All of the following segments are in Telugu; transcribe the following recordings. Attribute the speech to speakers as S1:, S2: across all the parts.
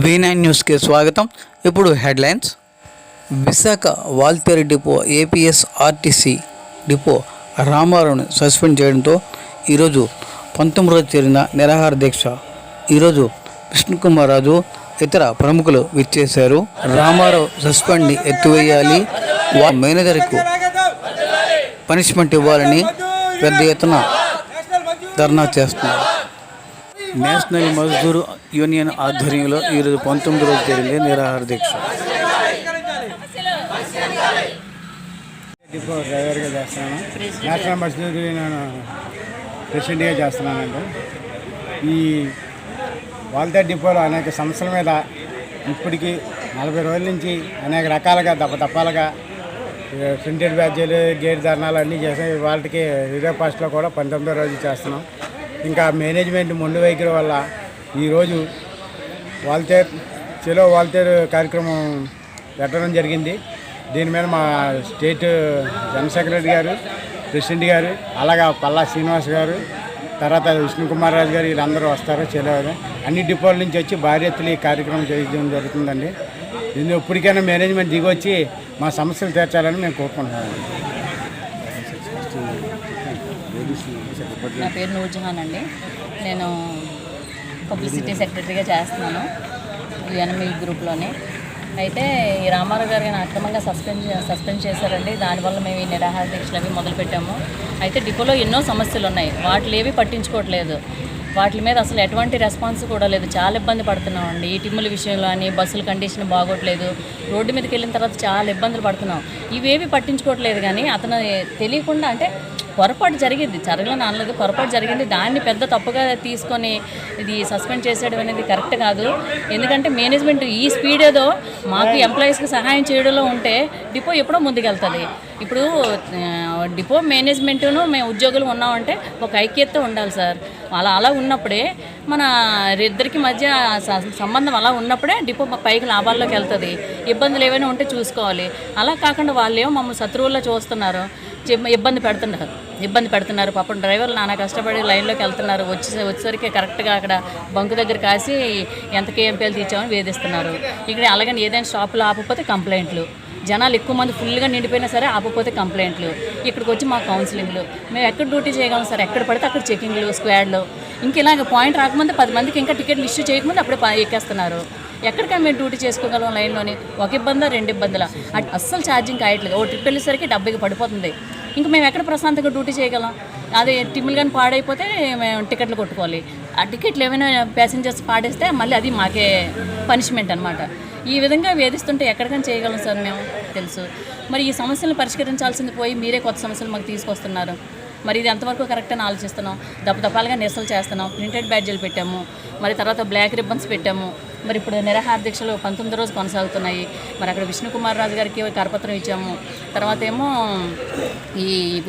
S1: వి నైన్ న్యూస్కి స్వాగతం. ఇప్పుడు headlines. Visakha Waltair depot APS RTC depot రామారావుని సస్పెండ్ చేయడంతో ఈరోజు పంతొమ్మిది రోజు చేరిన నిరాహార దీక్ష. ఈరోజు విష్ణుకుమార్ రాజు ఇతర ప్రముఖులు విచ్చేశారు. రామారావు సస్పెండ్ని ఎత్తివేయాలి. వా మేనేజర్కు పనిష్మెంట్ ఇవ్వాలని పెద్ద ఎత్తున ధర్నా చేస్తున్నారు. నేషనల్ మజ్దూర్ యూనియన్ ఆధ్వర్యంలో ఈరోజు పంతొమ్మిది రోజు జరిగింది నిరాహార దీక్ష.
S2: డిపో డ్రైవర్గా చేస్తున్నాను. నేషనల్ మజ్దూర్ యూనియన్ ప్రెసిడెంట్గా చేస్తున్నానండి. ఈ వాల్తేర్ డిపోలో అనేక సమస్యల మీద ఇప్పటికీ నలభై రోజుల నుంచి అనేక రకాలుగా దప్ప దప్పాలుగా ప్రింటెడ్ బ్యాడ్జీలు గేట్ ధర్నాలు అన్నీ చేసాం వాళ్ళకి రిజర్వ్ పాస్ట్లో కూడా పంతొమ్మిదో రోజు చేస్తున్నాం. ఇంకా మేనేజ్మెంట్ మొండు వైఖరి వల్ల ఈరోజు వాల్తేర్ చెలో వాల్తేర్ కార్యక్రమం పెట్టడం జరిగింది. దీని మీద మా స్టేట్ జనరల్ సెక్రటరీ గారు ప్రెసిడెంట్ గారు అలాగా పల్లా శ్రీనివాస్ గారు తర్వాత విష్ణుకుమార్ రాజు గారు వీళ్ళందరూ వస్తారు చెలవారు అన్ని డిపోల నుంచి వచ్చి భారీ ఈ కార్యక్రమం చేయడం జరుగుతుందండి. దీన్ని ఎప్పటికైనా మేనేజ్మెంట్ దిగొచ్చి మా సమస్యలు తీర్చాలని మేము కోరుకుంటున్నాము
S3: నా పేరు నూర్జహాన్ అండి. నేను పబ్లిసిటీ సెక్రటరీగా చేస్తున్నాను ఎనమి గ్రూప్లోని. అయితే ఈ రామారావు గారు గారిని అక్రమంగా సస్పెండ్ సస్పెండ్ చేశారండి. దానివల్ల మేము ఈ నిరాహార దీక్షలు అవి మొదలుపెట్టాము. అయితే డిపోలో ఎన్నో సమస్యలు ఉన్నాయి. వాటిని ఏవి పట్టించుకోవట్లేదు. వాటి మీద అసలు ఎటువంటి రెస్పాన్స్ కూడా లేదు. చాలా ఇబ్బంది పడుతున్నాం అండి. ఈ టిమ్ముల విషయంలో అని బస్సుల కండిషన్ బాగోట్లేదు. రోడ్డు మీదకి వెళ్ళిన తర్వాత చాలా ఇబ్బందులు పడుతున్నాం. ఇవేవి పట్టించుకోవట్లేదు కానీ అతను తెలియకుండా అంటే పొరపాటు జరిగింది. జరగలని అనలేదు పొరపాటు జరిగింది. దాన్ని పెద్ద తప్పుగా తీసుకొని ఇది సస్పెండ్ చేసేయడం అనేది కరెక్ట్ కాదు. ఎందుకంటే మేనేజ్మెంట్ ఈ స్పీడ్ ఏదో మాకు ఎంప్లాయీస్కి సహాయం చేయడంలో ఉంటే డిపో ఎప్పుడో ముందుకెళ్తుంది. ఇప్పుడు డిపో మేనేజ్మెంట్ను మేము ఉద్యోగులు ఉన్నామంటే ఒక ఐక్యత ఉండాలి సార్. అలా అలా ఉన్నప్పుడే మన ఇద్దరికి మధ్య సంబంధం అలా ఉన్నప్పుడే డిపో పైకి లాభాల్లోకి వెళ్తుంది. ఇబ్బందులు ఏమైనా ఉంటే చూసుకోవాలి. అలా కాకుండా వాళ్ళేమో మమ్మల్ని శత్రువుల్లో చూస్తున్నారు. ఇబ్బంది పెడుతున్నారు. ఇబ్బంది పెడుతున్నారు. పాపం డ్రైవర్లు నానా కష్టపడి లైన్లోకి వెళ్తున్నారు. వచ్చే వచ్చేసరికి కరెక్ట్గా అక్కడ బంకు దగ్గర కాసి ఎంత కేఎంపీలు తీర్చామని వేధిస్తున్నారు. ఇక్కడ అలాగని ఏదైనా షాపులో ఆపకపోతే కంప్లైంట్లు. జనాలు ఎక్కువ మంది ఫుల్గా నిండిపోయినా సరే ఆపకపోతే కంప్లైంట్లు. ఇక్కడికి వచ్చి మా కౌన్సిలింగ్లు మేము ఎక్కడ డ్యూటీ చేయగలం సార్? ఎక్కడ పడితే అక్కడ చెకింగ్లు స్క్వాడ్లు ఇంక ఇలాగ పాయింట్ రాకముందు పది మందికి ఇంకా టికెట్లు ఇష్యూ చేయకముందు అప్పుడే ఎక్కేస్తున్నారు. ఎక్కడికైనా మేము డ్యూటీ చేసుకోగలం లైన్లోని? ఒక ఇబ్బందా రెండు ఇబ్బందుల? అట్- అస్సలు ఛార్జింగ్ కాయట్లేదు. ఓ ట్రిప్ వెళ్ళేసరికి డెబ్బైకి పడిపోతుంది. ఇంకా మేము ఎక్కడ ప్రశాంతంగా డ్యూటీ చేయగలం? అదే టిమ్ములు కానీ పాడైపోతే మేము టికెట్లు కొట్టుకోవాలి. ఆ టికెట్లు ఏమైనా ప్యాసింజర్స్ పాడేస్తే మళ్ళీ అది మాకే పనిష్మెంట్ అనమాట ఈ విధంగా వేధిస్తుంటే ఎక్కడికైనా చేయగలం సార్ మేము? తెలుసు. మరి ఈ సమస్యలను పరిష్కరించాల్సింది పోయి మీరే కొత్త సమస్యలు మాకు తీసుకొస్తున్నారు. మరి ఇది ఎంతవరకు కరెక్ట్ అని ఆలోచిస్తున్నాం? దప్పదపాలుగా నిరసలు చేస్తున్నాం. ప్రింటెడ్ బ్యాడ్జీలు పెట్టాము. మరి తర్వాత బ్లాక్ రిబ్బన్స్ పెట్టాము. మరి ఇప్పుడు నిరాహార దీక్షలు పంతొమ్మిది రోజు కొనసాగుతున్నాయి. మరి అక్కడ విష్ణుకుమార్ రాజు గారికి కరపత్రం ఇచ్చాము. తర్వాత ఏమో ఈ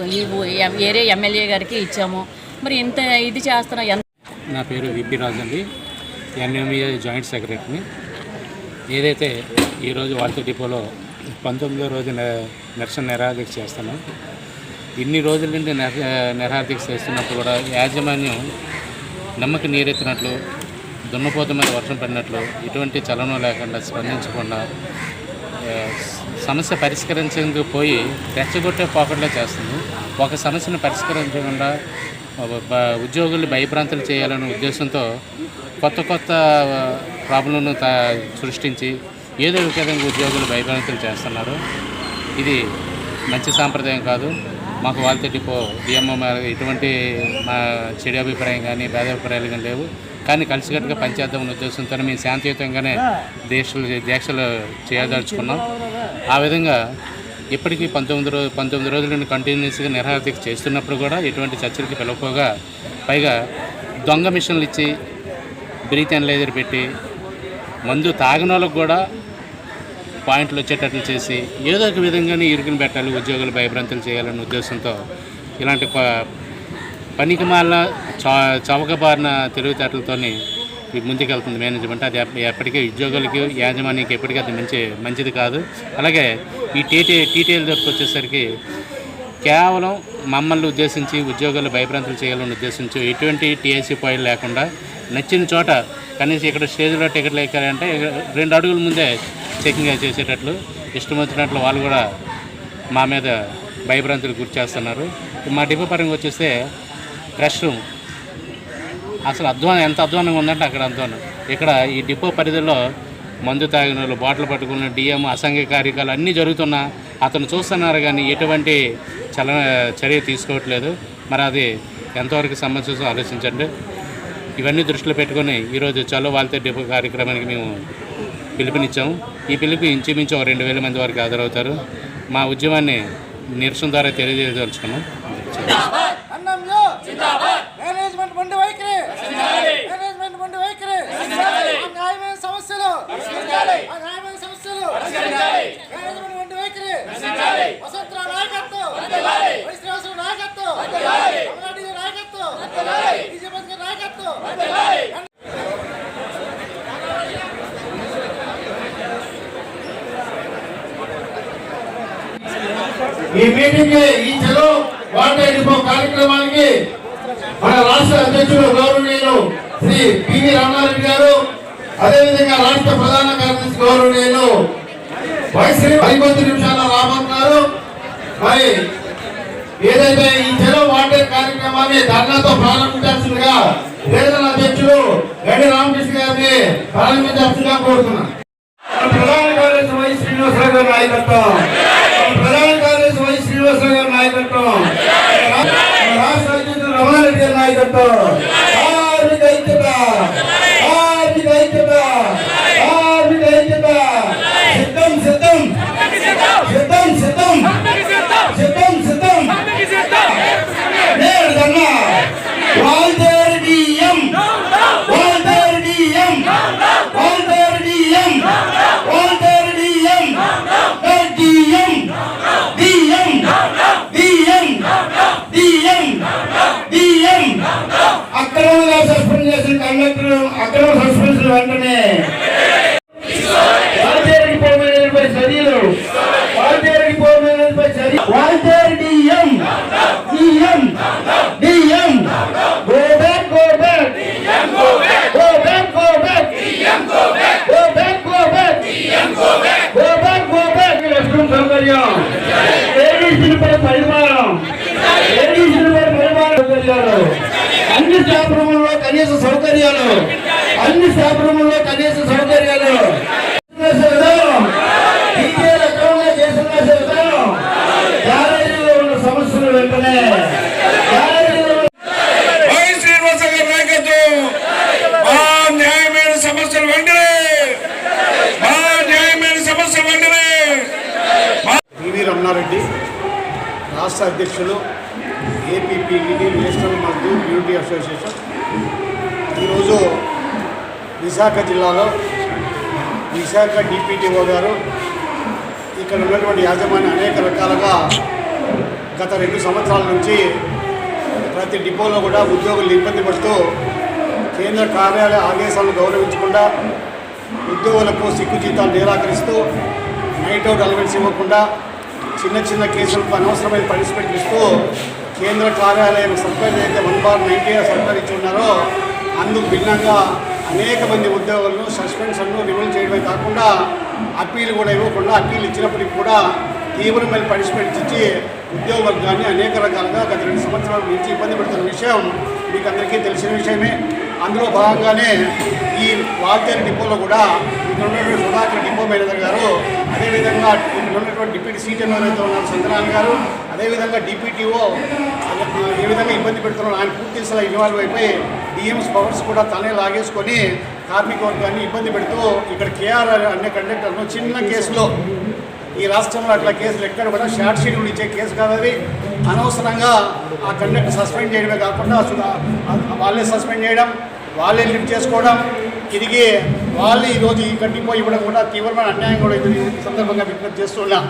S3: ఏరియా ఎమ్మెల్యే గారికి ఇచ్చాము. మరి ఇంత ఇది చేస్తున్నాం ఎంత
S4: నా పేరు విపి రాజు అండి. ఎన్ఎంఏ జాయింట్ సెక్రటరీని. ఏదైతే ఈరోజు వాల్తీ డిపోలో పంతొమ్మిదో రోజు ని- నిరసన నిరాదీక్ష చేస్తున్నాం. ఇన్ని రోజుల నుండి నిర నిరాదీక్ష చేస్తున్నప్పుడు కూడా యాజమాన్యం నమ్మక నీరెత్తినట్లు దున్నపోత మీద వర్షం పడినట్లు ఎటువంటి చలనం లేకుండా స్పందించకుండా సమస్య పరిష్కరించేందుకు పోయి రెచ్చగొట్టే పాకెట్లో చేస్తుంది. ఒక సమస్యను పరిష్కరించకుండా ఉద్యోగుల్ని భయభ్రాంతులు చేయాలనే ఉద్దేశంతో కొత్త కొత్త ప్రాబ్లంను తా సృష్టించి ఏదో విధంగా ఉద్యోగులు భయభ్రాంతులు చేస్తున్నారు. ఇది మంచి సాంప్రదాయం కాదు. మాకు వాళ్ళతో డిపో డిఎంఓ ఎటువంటి మా చెడు అభిప్రాయం కానీ భేదాభిప్రాయాలు కానీ లేవు. కానీ కలిసికట్టుగా పనిచేద్దామనే ఉద్దేశంతో మేము శాంతియుతంగానే దీక్షలు దీక్షలు చేయదలుచుకున్నాం ఆ విధంగా ఇప్పటికీ పంతొమ్మిది రోజు పంతొమ్మిది రోజుల నుండి కంటిన్యూస్గా నిరాహార దీక్ష చేస్తున్నప్పుడు కూడా ఎటువంటి చర్చలకి పిలవకపోగా పైగా దొంగ మిషన్లు ఇచ్చి బ్రీత్ అనలైజర్ పెట్టి మందు తాగిన వాళ్ళకు కూడా పాయింట్లు వచ్చేటట్లు చేసి ఏదో ఒక విధంగానే ఇరుకుని పెట్టాలి ఉద్యోగులు భయభ్రాంతులు చేయాలనే ఉద్దేశంతో ఇలాంటి ప- చవకబారిన తెలివితేటలతోని ముందుకెళ్తుంది మేనేజ్మెంట్. అది ఎప్పటికీ ఉద్యోగులకి యాజమాన్యానికి ఎప్పటికీ అది మంచి మంచిది కాదు. అలాగే ఈ టీటీ టీటీఎల్ దగ్గరకు వచ్చేసరికి కేవలం మమ్మల్ని ఉద్దేశించి ఉద్యోగాలు భయభ్రాంతులు చేయాలని ఉద్దేశించి ఎటువంటి టీఎస్సీ పాయింట్ లేకుండా నచ్చిన చోట కనీసం ఇక్కడ స్టేజ్లో టికెట్లు ఎక్కారంటే రెండు అడుగుల ముందే చెకింగ్ చేసేటట్లు ఇష్టం వచ్చినట్లు వాళ్ళు కూడా మా మీద భయభ్రాంతులు గురి చేస్తున్నారు. మా డిపో పరంగా వచ్చేస్తే రెస్ట్ రూమ్. అసలు అధ్వానం ఎంత అధ్వానంగా ఉందంటే అక్కడ అధ్వానం. ఇక్కడ ఈ డిపో పరిధిలో మందు తాగిన వాళ్ళు బాటిల్ పట్టుకున్న డిఎం అసంఘిక కార్యక్రమాలు అన్నీ జరుగుతున్నా అతను చూస్తున్నారు కానీ ఎటువంటి చల చర్య తీసుకోవట్లేదు. మరి అది ఎంతవరకు సమస్య ఆలోచించండి. ఇవన్నీ దృష్టిలో పెట్టుకొని ఈరోజు చలో వాళ్ళతో డిపో కార్యక్రమానికి మేము పిలుపునిచ్చాము ఈ పిలుపు ఇంచుమించు ఒక రెండు వేల మంది వరకు హాజరవుతారు. మా ఉద్యమాన్ని నిరసన ద్వారా తెలియజేయదలుచుకున్నాం.
S5: మేనేజ్మెంట్ బండి వైఖరి. మేనేజ్మెంట్ బండి వైఖరి. ఆ న్యాయమైన సమస్యలు. ఆ న్యాయమైన సమస్యలు. మేనేజ్మెంట్ బండి వైఖరి. వసంతరావు నాయకత్వం. వైశ్రీవాసరావు నాయకత్వం. నాయకత్వం. బీజేపీ నాయకత్వం.
S6: ఈ మీటింగ్ ఈ చెలో వాటర్ డిపో కార్యక్రమానికి మన రాష్ట్ర అధ్యక్షులు గౌరవనీయులు శ్రీ పివి రామారెడ్డి గారు అదేవిధంగా రాష్ట్ర ప్రధాన కార్యదర్శి గౌరవనీయులు వైశ్రీ ఐకొద్ది నిమిషాల రామన్ గారు. మరి ఏదైతే ఈ చెలో వాటర్ కార్యక్రమాన్ని ధర్నాతో ప్రారంభించాల్సిందిగా రీజనల్ అధ్యక్షులు గడి రామకృష్ణ గారిని ప్రారంభించాల్సిందిగా కోరుతున్నాను. ప్రధాన కార్యదర్శి వై శ్రీనివాసరావు గారి నాయకత్వం. ప్రధాన కార్యదర్శి వై శ్రీనివాసరావు గారి నాయకత్వం. करता చేసిన కండక్టర్ అక్రమ సస్పెన్షన్ వెంటనే స్థాపనంలో కనీస సౌకర్యాలు
S7: విశాఖ జిల్లాలో విశాఖ డిపిటిఓ గారు ఇక్కడ ఉన్నటువంటి యాజమాన్యం అనేక రకాలుగా గత రెండు సంవత్సరాల నుంచి ప్రతి డిపోలో కూడా ఉద్యోగులు ఇబ్బంది పడుతూ కేంద్ర కార్యాలయ ఆదేశాలను గౌరవించకుండా ఉద్యోగులకు సిగ్గు జీతాలు నిరాకరిస్తూ నైట్ అవుట్ అలవెన్స్ ఇవ్వకుండా చిన్న చిన్న కేసులకు అనవసరమైన పనిష్మెంట్ ఇస్తూ కేంద్ర కార్యాలయం సర్కార్ అయితే వన్ బార్ నైన్టీ సర్కార్ ఇచ్చి ఉన్నారో అందుకు భిన్నంగా అనేక మంది ఉద్యోగులను సస్పెన్షన్ను రిమూవ్ చేయడమే కాకుండా అప్పీల్ కూడా ఇవ్వకుండా అప్పీల్ ఇచ్చినప్పటికీ కూడా తీవ్రమైన పనిష్మెంట్ ఇచ్చి ఉద్యోగ వర్గాన్ని అనేక రకాలుగా గత రెండు సంవత్సరాల నుంచి ఇబ్బంది పెడుతున్న విషయం మీకు అందరికీ తెలిసిన విషయమే. అందులో భాగంగానే ఈ వాల్తేరు డిపోలో కూడా ఇక్కడ ఉన్నటువంటి సుధాకర్ డిపో మేనేజర్ గారు అదేవిధంగా ఇక్కడ ఉన్నటువంటి డిప్యూటీ సీట్ ఎవరైతే ఉన్నారు చంద్రనాథ్ గారు అదేవిధంగా డిప్యూటీఓ ఏ విధంగా ఇబ్బంది పెడుతున్నారో ఆయన పూర్తి స్థాయి ఇన్వాల్వ్ అయిపోయి డిఎంస్ పవర్స్ కూడా తనే లాగేసుకొని కార్మిక వర్గాన్ని ఇబ్బంది పెడుతూ ఇక్కడ కేఆర్ అనే కండక్టర్ను చిన్న కేసులో ఈ రాష్ట్రంలో అట్లా కేసులు ఎక్కడ కూడా షార్ట్ షెడ్యూల్ ఇచ్చే కేసు కాదు అది. అనవసరంగా ఆ కండక్టర్ సస్పెండ్ చేయడమే కాకుండా అసలు వాళ్ళే సస్పెండ్ చేయడం వాళ్ళే లిఫ్ట్ చేసుకోవడం తిరిగి వాళ్ళు ఈరోజు ఈ గడ్డిపోయి ఇవ్వడం కూడా తీవ్రమైన అన్యాయం కూడా ఇది సందర్భంగా విజ్ఞప్తి చేస్తున్నాం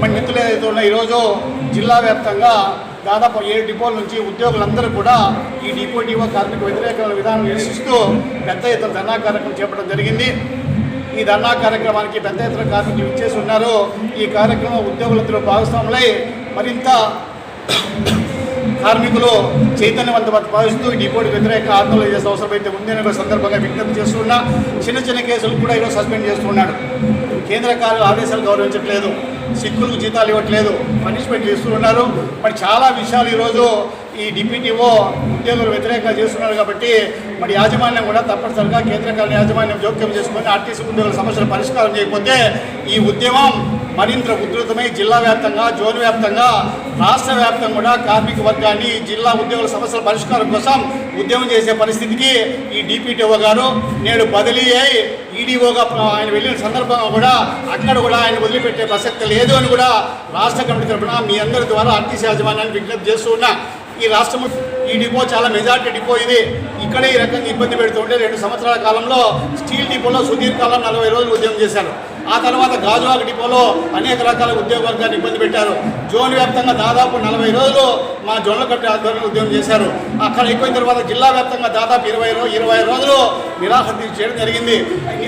S7: మన మిత్రులు ఏదైతే ఉన్నా ఈరోజు జిల్లా వ్యాప్తంగా దాదాపు ఏడు డిపోల నుంచి ఉద్యోగులందరూ కూడా ఈ డిపో డిపో కార్మిక వ్యతిరేక విధానం నిరసిస్తూ పెద్ద ఎత్తున ధర్నా కార్యక్రమం చేపట్టడం జరిగింది. ఈ ధర్నా కార్యక్రమానికి పెద్ద ఎత్తున కార్మికులు ఇచ్చేసి ఉన్నారు. ఈ కార్యక్రమం ఉద్యోగులందరూ భాగస్వాములై మరింత కార్మికులు చైతన్యవంతమంత భావిస్తూ ఈ వ్యతిరేక ఆందోళన చేసే అవసరం అయితే ఉందని సందర్భంగా విజ్ఞప్తి చేస్తున్నా చిన్న చిన్న కేసులు కూడా ఈరోజు సస్పెండ్ చేస్తున్నాడు కేంద్ర కార్య ఆదేశాలు గౌరవించట్లేదు సిక్కులకు జీతాలు ఇవ్వట్లేదు పనిష్మెంట్ చేస్తున్నారు మరి చాలా విషయాలు ఈరోజు ఈ డిప్యూటీఓ ఉద్యోగులు వ్యతిరేకంగా చేస్తున్నారు కాబట్టి మరి యాజమాన్యం కూడా తప్పనిసరిగా కేంద్ర యాజమాన్యం జోక్యం చేసుకొని ఆర్టీసీ ఉద్యోగుల సమస్యలు పరిష్కారం చేయకపోతే ఈ ఉద్యమం మరింత ఉధృతమై జిల్లా వ్యాప్తంగా జోన్ వ్యాప్తంగా రాష్ట్ర వ్యాప్తంగా కూడా కార్మిక వర్గాన్ని జిల్లా ఉద్యోగుల సమస్యల పరిష్కారం కోసం ఉద్యమం చేసే పరిస్థితికి ఈ డిప్యూటీఓ గారు నేడు బదిలీ అయి ఈడీఓగా ఆయన వెళ్ళిన సందర్భంగా కూడా అక్కడ కూడా ఆయన వదిలిపెట్టే ప్రసక్తి లేదు అని కూడా రాష్ట్ర కమిటీ తరఫున మీ అందరి ద్వారా ఆర్టీసీ యాజమాన్యాన్ని విజ్ఞప్తి చేస్తూ ఉన్నా. ఈ రాష్ట్రం ఈ డిపో చాలా మెజార్టీ డిపో ఇది. ఇక్కడే ఈ రకంగా ఇబ్బంది పెడుతుంటే రెండు సంవత్సరాల కాలంలో స్టీల్ డిపోలో సుదీర్ఘకాలం నలభై రోజులు ఉద్యమం చేశారు. ఆ తర్వాత గాజువాక డిపోలో అనేక రకాల ఉద్యోగ వర్గాన్ని ఇబ్బంది పెట్టారు. జోన్ వ్యాప్తంగా దాదాపు నలభై రోజులు మా జోన్ల ఆధ్వర్యంలో ఉద్యోగం చేశారు. అక్కడ అయిపోయిన తర్వాత జిల్లా వ్యాప్తంగా దాదాపు ఇరవై ఇరవై రోజులు నిరాశ చేయడం జరిగింది.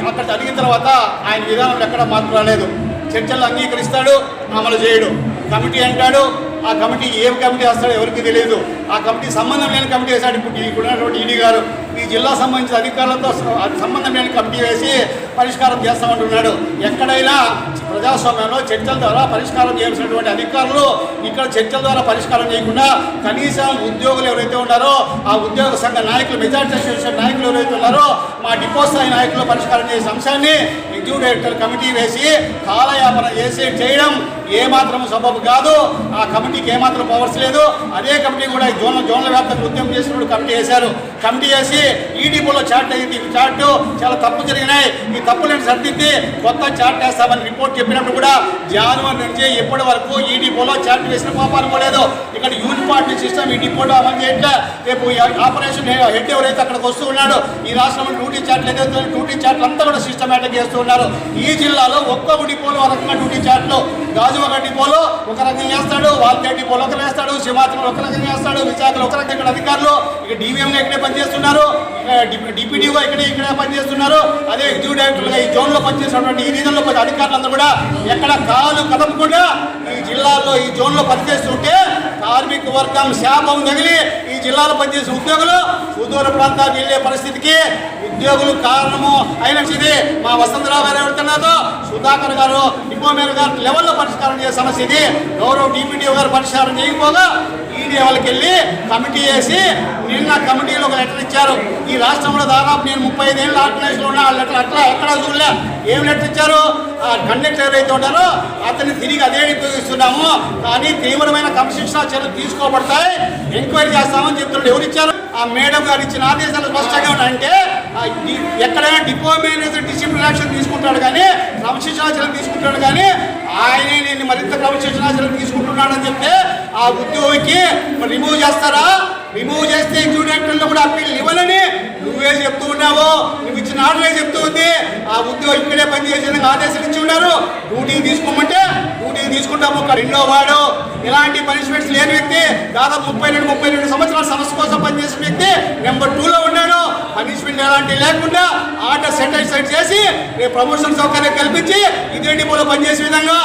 S7: అక్కడ అడిగిన తర్వాత ఆయన విధానంలో ఎక్కడ మార్పు రాలేదు. చర్చలు అంగీకరిస్తాడు అమలు చేయడు. కమిటీ అంటాడు ఆ కమిటీ ఏం కమిటీ వేస్తాడో ఎవరికి తెలియదు. ఆ కమిటీ సంబంధం లేని కమిటీ వేశాడు. ఇప్పుడు ఇప్పుడు ఉన్నటువంటి ఈడీ గారు. ఈ జిల్లా సంబంధించిన అధికారులతో సంబంధం లేని కమిటీ వేసి పరిష్కారం చేస్తామంటున్నాడు. ఎక్కడైనా ప్రజాస్వామ్యంలో చర్చల ద్వారా పరిష్కారం చేయాల్సినటువంటి అధికారులు ఇక్కడ చర్చల ద్వారా పరిష్కారం చేయకుండా కనీసం ఉద్యోగులు ఎవరైతే ఉన్నారో ఆ ఉద్యోగ సంఘ నాయకులు మెజార్టీ అసోసియేషన్ నాయకులు ఎవరైతే ఉన్నారో మా డిపో స్థాయి నాయకులు పరిష్కారం చేసే అంశాన్ని ఎగ్జిక్యూటివ్ డైరెక్టర్ కమిటీ వేసి కాలయాపన చేసి చేయడం ఏమాత్రం సబబు కాదు ఆ కమిటీకి ఏమాత్రం పవర్స్ లేదు. అదే కమిటీ కూడా జోన్ల జోన్ల వ్యాప్తంగా ఉద్యమం చేసినప్పుడు కమిటీ వేశారు. కమిటీ వేసి ఈడీపీలో చాట్ చార్ట్ అయింది. చార్ట్ చాలా తప్పు జరిగినాయి. ఈ తప్పులను సరిదిద్ది కొత్త చార్ట్ వేస్తామని రిపోర్ట్ చెప్పినప్పుడు కూడా జనవరి నుంచి ఇప్పటి వరకు ఈడీపీలో చాట్ చార్ట్ వేసిన పాపాలు పోలేదు ఇక్కడ యూనిపార్టీ సిస్టమ్ ఈ డిపోలో అమలు చేయట్లే. రేపు ఆపరేషన్ హెడ్ ఎవరైతే అక్కడికి వస్తూ ఉన్నాడో ఈ రాష్ట్రంలో డ్యూటీ చార్ట్లు ఏదైతే డ్యూటీ చార్ట్లు అంతా కూడా సిస్టమేటిక్ చేస్తూ ఉన్నారు. ఈ జిల్లాలో ఒక్క డిపోలో ఒక రకంగా డ్యూటీ చార్ట్లు ఒక డిపోలో ఒక రకంగా వేస్తాడు వాల్కే డిపోలో ఒక వేస్తాడు సింహాచలం ఒక రకంగా వేస్తాడు విశాఖలో ఒక రకంగా ఇక్కడ అధికారులు ఇక డివిఎంగా ఇక్కడే పనిచేస్తున్నారు డిప్యూటీగా ఇక్కడే ఇక్కడే పనిచేస్తున్నారు. అదే ఎగ్జిక్యూటివ్ డైరెక్టర్గా ఈ జోన్లో పనిచేసినటువంటి ఈ రీజన్లో కొంచెం అధికారులందరూ కూడా ఎక్కడ కాలు కదపకుండా ఈ జిల్లాలో ఈ జోన్లో పనిచేస్తుంటే కార్మిక వర్గం శాపం తగిలి ఈ జిల్లాలో పనిచేసే ఉద్యోగులు సుదూర ప్రాంతాలకు వెళ్ళే పరిస్థితికి ఉద్యోగులు కారణము అయినది మా వసంతరావు గారు ఎవరితో సుధాకర్ గారు. డిపోమేర్ గారు లెవెల్లో పరిష్కారం చేసే సమస్య ఇది. గౌరవ డిప్యూటీ గారు పరిష్కారం చేయకపోగా ఈడీ వాళ్ళకి వెళ్ళి కమిటీ వేసి నిన్న కమిటీలో ఒక లెటర్ ఇచ్చారు. ఈ రాష్ట్రంలో దాదాపు నేను ముప్పై ఐదేళ్ళు ఆర్గనైజ్లో ఉన్నా ఆ లెటర్ అట్లా ఎక్కడా చూడలే. ఏం లెటర్ ఇచ్చారు? ఆ కండక్టర్ ఎవరైతే ఉంటారో అతన్ని తిరిగి అదే ఉపయోగిస్తున్నాము కానీ తీవ్రమైన క్రమశిక్షణ చర్యలు తీసుకోబడతాయి. ఎంక్వైరీ చేస్తామని చెప్తున్నాడు. ఎవరు ఇచ్చారు? ఆ మేడం గారు ఇచ్చిన ఆదేశాలు స్పష్టంగా ఉన్నాయంటే ఎక్కడైనా డిపో మేనేజర్ డిసిప్లిన్ యాక్షన్ తీసుకుంటాడు కానీ క్రమశిక్షణాచరణ తీసుకుంటాడు కానీ ఆయనే నేను మరింత క్రమశిక్షణాచరణ తీసుకుంటున్నాడని చెప్తే ఆ ఉద్యోగికి రిమూవ్ చేస్తారా? రిమూవ్ చేస్తే ఎగ్జిక్యూటివ్ కూడా అప్పీల్ ఇవ్వాలని నువ్వే చెప్తూ ఉన్నావు నువ్వు ఇచ్చిన ఆర్డరే చెప్తూ ఉంది. ఆ ఉద్యోగం ఇక్కడే పనిచేసేందుకు ఆదేశాలు ఇచ్చి ఉన్నారు. డ్యూటీకి తీసుకోమంటే డ్యూటీకి తీసుకుంటాము ఒక రెండో వాడు. ఇలాంటి పనిష్మెంట్స్ లేని వ్యక్తి దాదాపు ముప్పై రెండు ముప్పై రెండు సంవత్సరాల సమస్య కోసం పనిచేసిన వ్యక్తి నెంబర్ టూలో ఉన్నాడు. పనిష్మెంట్ ఎలాంటి లేకుండా ఆర్డర్ సెటిల్ సెట్ చేసి రేపు ప్రమోషన్ సౌకర్యం కల్పించి ఇదే డిపోలో పనిచేసే విధంగా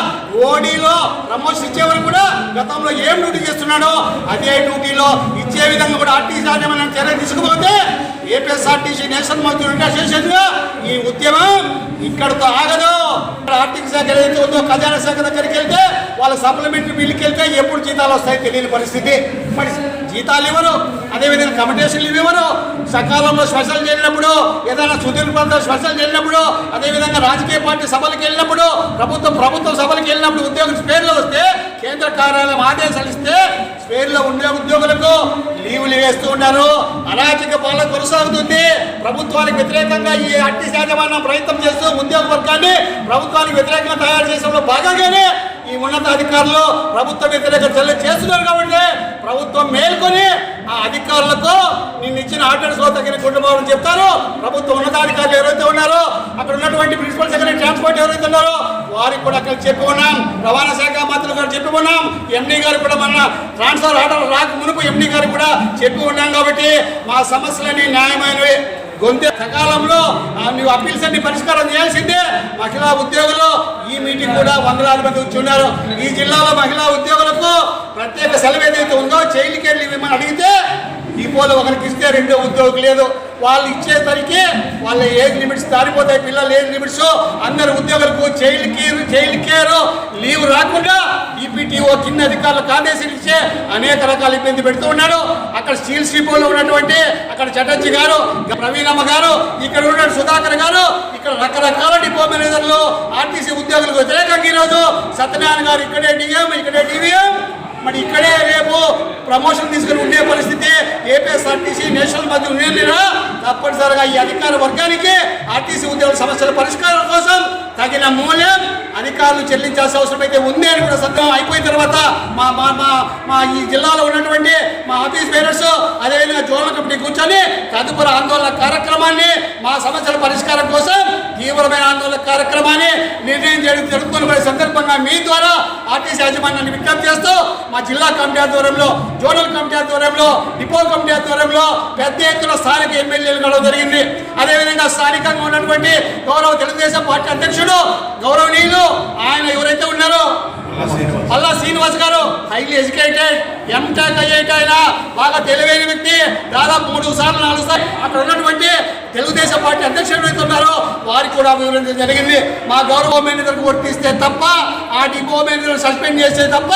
S7: ఓడీలో ప్రమోషన్ ఇచ్చేవారు కూడా గతంలో ఏం డ్యూటీ చేస్తున్నాడో అదే డ్యూటీలో ఇచ్చే విధంగా కూడా ఆర్టీసీ సాధ్యమైన చర్య తీసుకుపోతే ఏపీఎస్ఆర్టీసీ నేషనల్ మజ్దూర్ అసోసియేషన్గా ఈ ఉద్యమం ఇక్కడతో ఆగదు. ఆర్థిక శాఖ ఏదైతే ఉందో ఖజానా శాఖ దగ్గరికి వెళ్తే వాళ్ళ సప్లిమెంటరీ బిల్లుకి వెళ్తే ఎప్పుడు జీతాలు వస్తాయో తెలియని పరిస్థితి. మరి జీతాలు ఇవ్వరు. అదేవిధంగా కమిటేషన్లు ఇవ్వరు. సకాలంలో స్పెషల్ చేరినప్పుడు ఏదైనా సుదీర్ఘ ప్రాంతాలు స్పెషల్ చేరినప్పుడు అదేవిధంగా రాజకీయ పార్టీ సభలకు వెళ్ళినప్పుడు ప్రభుత్వం ప్రభుత్వ సభలకు వెళ్ళినప్పుడు ఉద్యోగుల పేర్లు వస్తే కేంద్ర కార్యాలయం ఆదేశాలు ఇస్తే పేర్లో ఉండే ఉద్యోగులకు లీవులు వేస్తూ ఉన్నారు. అరాచక పాలన కొనసాగుతుంది. ప్రభుత్వానికి వ్యతిరేకంగా ఈ అట్టి యాజమాన్యం ప్రయత్నం చేస్తూ ఉద్యోగ వర్గాన్ని ప్రభుత్వానికి వ్యతిరేకంగా తయారు చేసడంలో భాగంగానే ఈ ఉన్నత అధికారులు ప్రభుత్వ వ్యతిరేక చర్యలు చేస్తున్నారు కాబట్టి ప్రభుత్వం మేల్కొని ఆ అధికారులకు నిన్న ఇచ్చిన ఆర్డర్స్లో తగిన కుటుంబం చెప్తారు. ప్రభుత్వ ఉన్నతాధికారులు ఎవరైతే ఉన్నారో అక్కడ ఉన్నటువంటి ప్రిన్సిపల్ సెక్రటరీ ట్రాన్స్పోర్ట్ ఎవరైతే ఉన్నారో వారికి కూడా అక్కడ చెప్పి ఉన్నాం. రవాణా శాఖ మంత్రులు కూడా చెప్పి ఉన్నాం. ఎండీ గారు కూడా మన ట్రాన్స్ఫర్ ఆర్డర్ రాక మునుపు ఎండీ గారు కూడా చెప్పి ఉన్నాం కాబట్టి మా సమస్యలన్నీ న్యాయమైనవి. గొంతె సకాలంలో నువ్వు అప్పీల్స్ అన్ని పరిష్కారం చేయాల్సిందే. మహిళా ఉద్యోగులు ఈ మీటింగ్ కూడా వందలాది మంది వచ్చి ఉన్నారు ఈ జిల్లాలో మహిళా ఉద్యోగులకు ప్రత్యేక సెలవు ఏదైతే ఉందో చైల్డ్ కేర్ లీవ్ ఇవ్వమని అడిగితే డిపోలో ఒకరికి ఇస్తే రెండో ఉద్యోగం లేదు. వాళ్ళు ఇచ్చేసరికి వాళ్ళ ఏజ్ లిమిట్స్ దారిపోతాయి పిల్లల ఏజ్ లిమిట్స్. అందరు ఉద్యోగులకు child care child care. Leave రాకుండా ఈపీటీఓ కింద అధికారులకు ఆదేశాలు ఇచ్చే అనేక రకాల ఇబ్బంది పెడుతూ ఉన్నాడు అక్కడ స్టీల్ స్ట్రిపోలో ఉన్నటువంటి అక్కడ చటర్జీ గారు ప్రవీణమ్మ గారు ఇక్కడ ఉన్న సుధాకర్ గారు ఇక్కడ రకరకాల డిపో మేనేజర్లు ఆర్టీసీ ఉద్యోగులకు వ్యతిరేకంగా ఈరోజు సత్యనారాయణ గారు ఇక్కడే డిఎం ఇక్కడే డివిఎం. మరి ఇక్కడే రేపు ప్రమోషన్ తీసుకుని ఉండే పరిస్థితి ఏపీఎస్ఆర్టీసీ నేషనల్ మధ్య ఉండేదిరా తప్పనిసరిగా ఈ అధికార వర్గానికి ఆర్టీసీ ఉద్యోగుల సమస్యల పరిష్కారం కోసం తగిన మూల్యం అధికారులు చెల్లించాల్సిన అవసరం అయితే ఉంది అని కూడా సత్యం అయిపోయిన తర్వాత మా మా మా మా ఈ జిల్లాలో ఉన్నటువంటి మా ఆఫీస్ బేరర్స్ అదేవిధంగా జోనల్ కమిటీ కూర్చొని తదుపరి ఆందోళన కార్యక్రమాన్ని మా సమస్యల పరిష్కారం కోసం తీవ్రమైన ఆందోళన కార్యక్రమాన్ని నిర్ణయం చేయడం జరుపుకునే సందర్భంగా మీ ద్వారా ఆర్టీసీ యాజమాన్యాన్ని విజ్ఞప్తి చేస్తూ మా జిల్లా కమిటీ ఆధ్వర్యంలో జోనల్ కమిటీ ఆధ్వర్యంలో డిపో కమిటీ ఆధ్వర్యంలో పెద్ద ఎత్తున స్థానిక ఎమ్మెల్యేలు కలవడం జరిగింది. అదేవిధంగా స్థానికంగా ఉన్నటువంటి గౌరవ తెలుగుదేశం పార్టీ అధ్యక్షుడు గౌరవనీయులు ఆయన ఎవరైతే ఉన్నారో పల్లా శ్రీనివాస్ గారు హైలీ ఎడ్యుకేటెడ్ ఎంటెక్ అయ్యేట ఆయన బాగా తెలివైన వ్యక్తి దాదాపు మూడు సార్లు నాలుగు సార్లు అక్కడ ఉన్నటువంటి తెలుగుదేశం పార్టీ అధ్యక్షుడు అయితే ఉన్నారో వారికి కూడా వివరించడం జరిగింది. మా గౌరవ మేనేజర్కు వర్తిస్తే తప్ప ఆ డిపో మేనేజర్ సస్పెండ్ చేస్తే తప్ప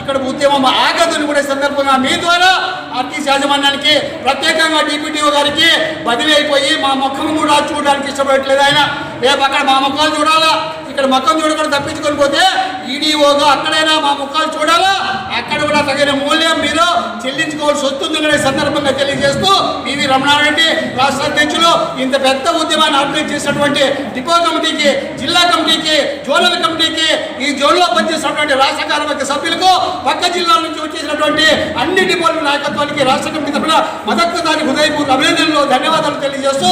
S7: ఇక్కడ ఉద్యమం ఆగదని కూడా సందర్భంగా మీ ద్వారా ఆర్టీసీ యాజమాన్యానికి ప్రత్యేకంగా డిప్యూటీఓ గారికి బదిలీ అయిపోయి మా ముఖం కూడా చూడడానికి ఇష్టపడట్లేదు ఆయన. రేపు అక్కడ మా ముఖాలు చూడాలా? ఇక్కడ మొత్తం చూడకుండా తప్పించుకొని పోతే ఈడీఓగా అక్కడైనా మా ముఖాలు చూడాలా? అక్కడ కూడా తగిన మూల్యం మీరు చెల్లించుకోవాల్సి వస్తుంది సందర్భంగా తెలియజేస్తూ పివి రమణారెడ్డి రాష్ట్ర అధ్యక్షులు ఇంత పెద్ద ఉద్యమాన్ని ఆర్గనైజ్ చేసినటువంటి డిపో కమిటీకి జిల్లా కమిటీకి జోనల్ కమిటీకి ఈ జోన్లో పనిచేసినటువంటి రాష్ట్ర కార్మిక సభ్యులకు పక్క జిల్లాల నుంచి వచ్చేసినటువంటి అన్ని డిపోల నాయకత్వానికి రాష్ట్ర కమిటీ తరఫున మద్దతు దాని హృదయపూర్వక అభినందనలు ధన్యవాదాలు తెలియజేస్తూ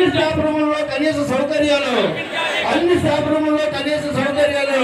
S6: అన్ని స్టాఫ్ రూముల్లో కనీస సౌకర్యాలు. అన్ని స్టాఫ్ రూముల్లో కనీస సౌకర్యాలు.